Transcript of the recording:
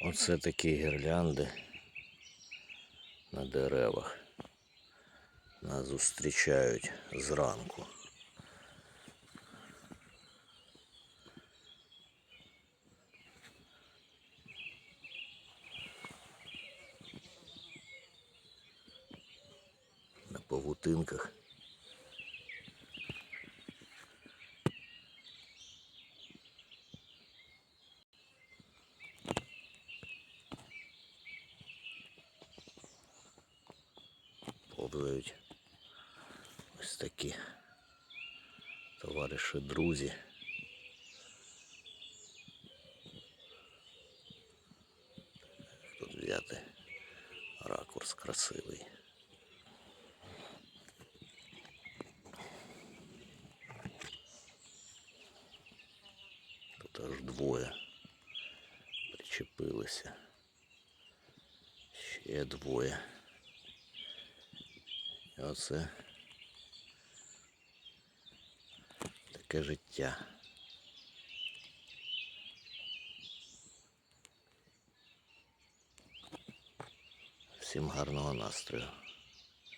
Оце такі гірлянди на деревах. Нас зустрічають зранку. На павутинках. Повзають ось такі товариші, друзі. Тут взяти ракурс красивий. Тут аж двоє причепилися. Ще двоє. Оце таке життя. Всім гарного настрою.